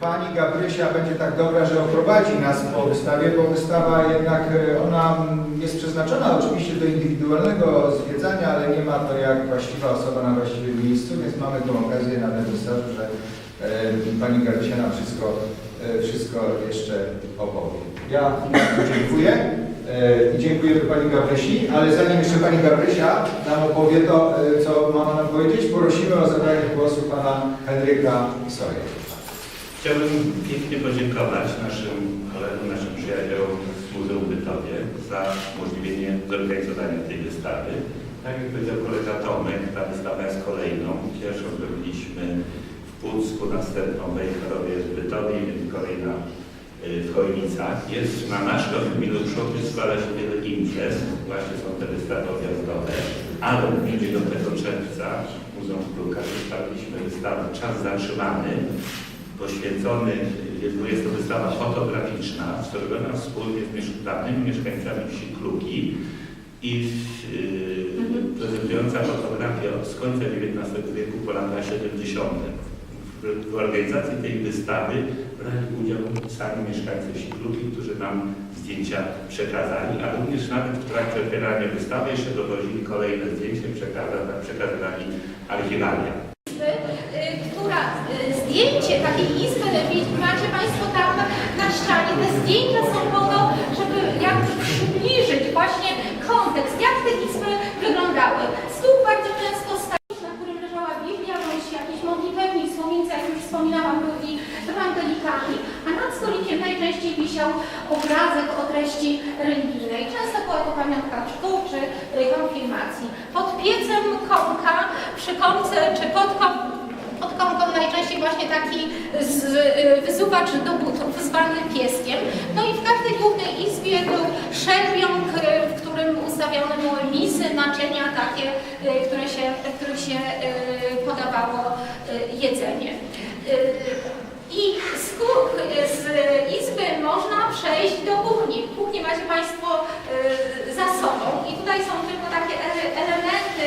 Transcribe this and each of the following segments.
Pani Gabrysia będzie tak dobra, że oprowadzi nas po wystawie, bo wystawa jednak e, ona jest przeznaczona oczywiście do indywidualnego zwiedzania, ale nie ma to jak właściwa osoba na właściwym miejscu, więc mamy tą okazję na wystawie, że e, Pani Gabrysia nam wszystko, e, wszystko jeszcze opowie. Ja dziękuję i dziękujemy Pani Gabrysi, ale zanim jeszcze Pani Gabrysia nam opowie to, co mama nam powiedzieć, prosimy o zabranie głosu Pana Henryka Soja. Chciałbym pięknie podziękować naszym kolegom, naszym przyjaciołom z Muzeum Bytowie za umożliwienie zorganizowania tej wystawy. Tak jak powiedział kolega Tomek, ta wystawa jest kolejną. Pierwszą zrobiliśmy w Pucku, następną w Wejherowie w Bytowie i kolejna y, w Chojnicach. Jest na naszym jubileuszu składa się wiele imprez, właśnie są te wystawy objazdowe, ale w dniu 9 czerwca w Muzeum Kruka wystawiliśmy wystawę Czas Zatrzymany, poświęcony, jest to wystawa fotograficzna, zrobiona wspólnie z mieszkanymi mieszkańcami wsi Kluki i yy, prezentująca fotografię z końca XIX wieku po lata 70. W, w organizacji tej wystawy brali udział sami mieszkańcy wsi Kluki, którzy nam zdjęcia przekazali, a również nawet w trakcie otwierania wystawy jeszcze dowozili kolejne zdjęcia przekazali, przekazywali archiwalia. Zdjęcie takiej izby, macie Państwo tam na ścianie, te zdjęcia są po to, żeby jakby przybliżyć właśnie kontekst, jak te izby wyglądały. Stół bardzo często stał, na którym leżała Biblia, bądź jakieś modlitewni, słownice, jak już wspominałam, byli ewangelikami, a nad stolikiem najczęściej wisiał obrazek o treści religijnej, często była to pamiątka szkół czy konfirmacji. Pod piecem konka, przy konce czy pod kon- pod konką najczęściej właśnie taki z, wysuwacz do butów zwany pieskiem. No i w każdej głównej izbie był szerbiąg, w którym ustawione były misy, naczynia takie, y, które się, w których się y, podawało y, jedzenie. I z, z izby można przejść do kuchni. Kuchnię macie Państwo y, za sobą i tutaj są tylko takie ele- elementy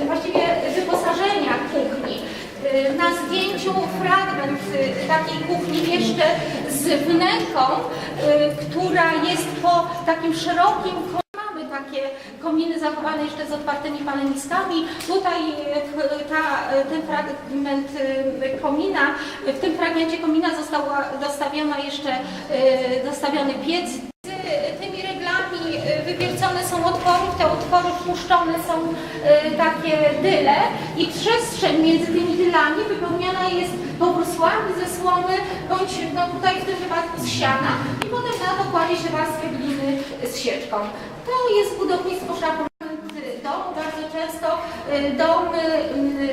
ym, właściwie wyposażenia kuchni. Y, Na zdjęciu fragment y, takiej kuchni jeszcze z wnęką, y, która jest po takim szerokim Mamy takie kominy zachowane jeszcze z otwartymi paleniskami. Tutaj y, ta, ten fragment komina, w tym fragmencie komina została dostawiona jeszcze dostawiony piec. Wywiercone są otwory, w te otwory wpuszczone są y, takie dyle i przestrzeń między tymi dylami wypełniana jest powrósłami ze słomy, bądź no tutaj w tym wypadku z siana i potem na to kładzie się warstwę gliny z sieczką. To jest budownictwo szarpnięte domu, bardzo często y, domy,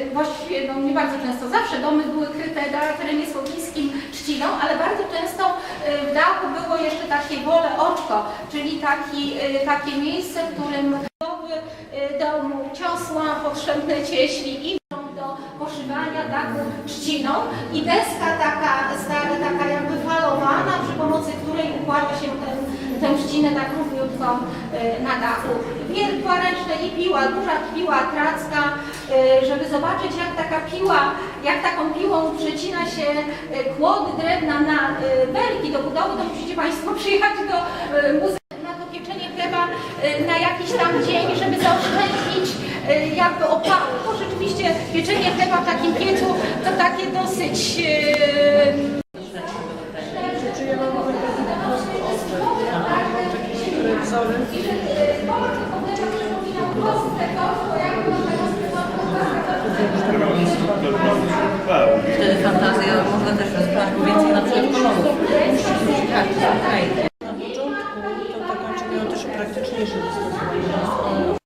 y, właściwie no nie bardzo często, zawsze domy były kryte na terenie słowińskim trzciną, ale bardzo często y, w dachu było jeszcze takie wole oczko, czyli taki, y, takie miejsce, w którym budowy y, domu ciosła, potrzebne cieśli i do poszywania dachu trzciną i deska taka, stara, taka jakby falowana, przy pomocy której układa się ten, tę trzcinę tak równiutko y, na dachu. Wiertła ręczne i piła, duża piła tracka, y, żeby zobaczyć jak taka piła, jak taką piłą przecina się y, kłody drewna na y, belki do budowy, to musicie Państwo przyjechać do y, muzeum na to pieczenie chleba na jakiś tam dzień, żeby zaoszczędzić jakby opału, bo rzeczywiście pieczenie chleba w takim piecu to takie dosyć y, Czy Wtedy fantazja można też rozprawić więcej na przykład kolorów. Tak. Na początku to ta kończyna też praktycznie żyje.